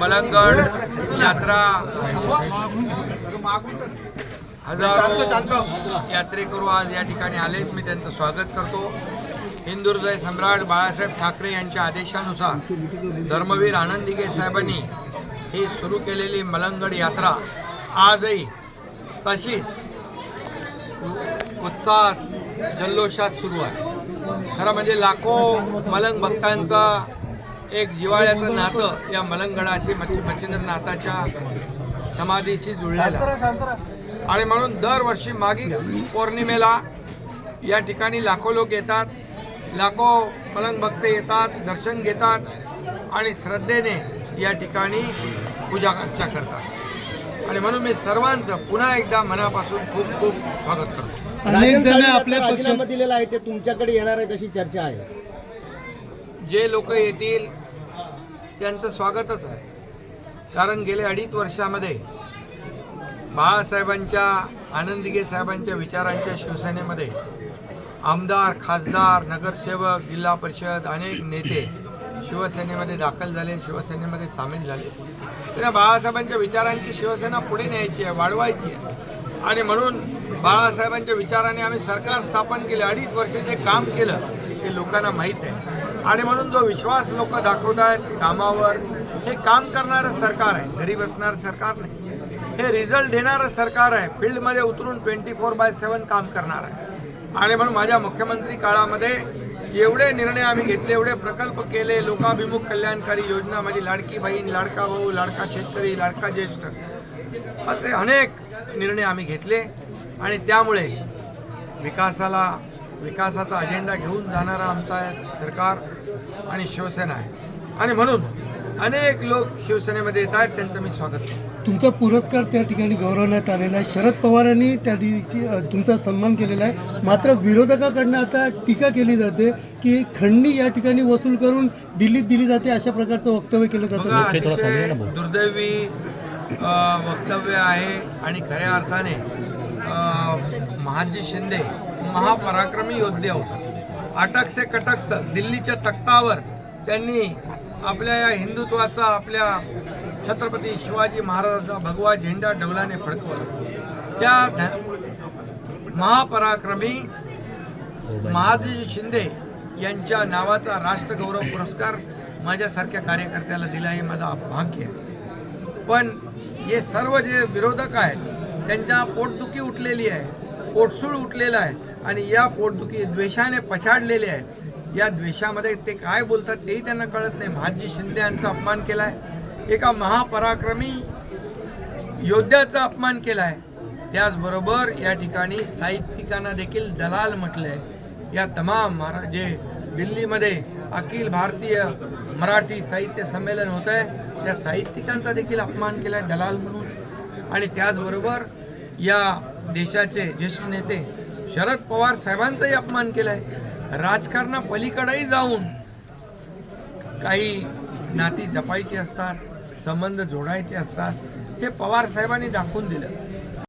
मलंगड यात्रा. हजारो यात्रेकरू आज या ठिकाणी आलेत. मी त्यांचं स्वागत करतो. हिंदुर्जय सम्राट बाळासाहेब ठाकरे यांच्या आदेशानुसार धर्मवीर आनंदिगे साहेबांनी ही सुरू केलेली मलंगड यात्रा आजही तशीच उत्साहात जल्लोषात सुरू आहे. खरं म्हणजे लाखो मलंग भक्तांचा एक जिवाळ्याचं नातं या मलंगडाशी मच्छी मच्छिंद्रनाथाच्या समाधीशी जुळलेलं आहे. आणि म्हणून दरवर्षी मागी पौर्णिमेला या ठिकाणी लाखो लोक येतात लाखो मलंग भक्त येतात दर्शन घेतात आणि श्रद्धेने या ठिकाणी पूजा अर्चा करतात. आणि म्हणून मी सर्वांचं पुन्हा एकदा मनापासून खूप खूप स्वागत करतो. अनेक जण आपल्या पक्षात दिलेला आहे ते तुमच्याकडे येणार आहे तशी चर्चा आहे. जे लोक येतील त्यांचं स्वागतच आहे. कारण गेले अडीच वर्षामध्ये बाळासाहेबांच्या आनंदगे साहेबांच्या विचारांच्या शिवसेनेमध्ये आमदार खासदार नगरसेवक जिल्हा परिषद अनेक नेते शिवसेनेमध्ये दाखल झाले शिवसेनेमध्ये सामील झाले. तर बाळासाहेबांच्या विचारांची शिवसेना पुढे न्यायची आहे वाढवायची आहे. आणि म्हणून बाळासाहेबांच्या विचाराने आम्ही सरकार स्थापन केले अडीच वर्ष जे काम केलं ते लोकांना माहीत आहे. आणि म्हणून जो विश्वास लोक दाखवत आहेत कामावर हे काम करणारं सरकार आहे. घरी बसणारं सरकार नाही. हे रिझल्ट देणारं सरकार आहे. फील्डमध्ये उतरून ट्वेंटी फोर बाय सेवन काम करणार आहे. आणि म्हणून माझ्या मुख्यमंत्री काळामध्ये एवढे निर्णय आम्ही घेतले एवढे प्रकल्प केले लोकाभिमुख कल्याणकारी योजना माझी लाडकी बहीण लाडका भाऊ लाडका शेतकरी लाडका ज्येष्ठ असे अनेक निर्णय आम्ही घेतले. आणि त्यामुळे विकासाला विकासाचा अजेंडा घेऊन जाणारा आमचा सरकार आणि शिवसेना आहे. आणि म्हणून अनेक लोक शिवसेनेमध्ये येत आहेत त्यांचं मी स्वागत करतो. तुमचा पुरस्कार त्या ठिकाणी गौरवण्यात आलेला आहे. शरद पवारांनी त्या दिवशी अ, तुमचा सन्मान केलेला आहे. मात्र विरोधकाकडनं आता टीका केली जाते की खंडणी या ठिकाणी वसूल करून दिल्लीत दिली जाते अशा प्रकारचं वक्तव्य केलं बघा जातं अतिशय दुर्दैवी अ, वक्तव्य आहे आणि खऱ्या अर्थाने अ, महादजी शिंदे महापराक्रमी योद्धे होते. अटक से कटक दिल्लीच्या तख्तावर त्यांनी आपल्या या हिंदुत्वाचा आपल्या छत्रपती शिवाजी महाराजाचा भगवा झेंडा डवलाने फडकवला. त्या महापराक्रमी महादजी शिंदे यांच्या नावाचा राष्ट्रगौरव पुरस्कार माझ्यासारख्या कार्यकर्त्याला दिला हे माझा भाग्य आहे. पण हे सर्व जे विरोधक आहेत त्यांच्या पोटदुखी उठलेली आहे. पोटसूळ उठलेलं आहे आणि या पोटदुखी द्वेषाने पछाडलेले आहे. या द्वेषामध्ये ते काय बोलतात तेही त्यांना कळत नाही. महाजी शिंदे यांचा अपमान केला आहे एका महापराक्रमी योद्ध्याचा अपमान केला आहे त्याचबरोबर या ठिकाणी साहित्यिकांना देखील दलाल म्हटलं आहे या तमाम महाराज जे दिल्लीमध्ये अखिल भारतीय मराठी साहित्य संमेलन होत आहे त्या साहित्यिकांचा देखील अपमान केला आहे दलाल म्हणून. आणि त्याचबरोबर या देशाचे ज्येष्ठ नेते शरद पवार साहेबांचाही अपमान केला आहे राजकारणापलीकडेही जाऊन काही नाती जपायची असतात संबंध जोडायचे असतात हे पवार साहेबांनी दाखवून दिलं.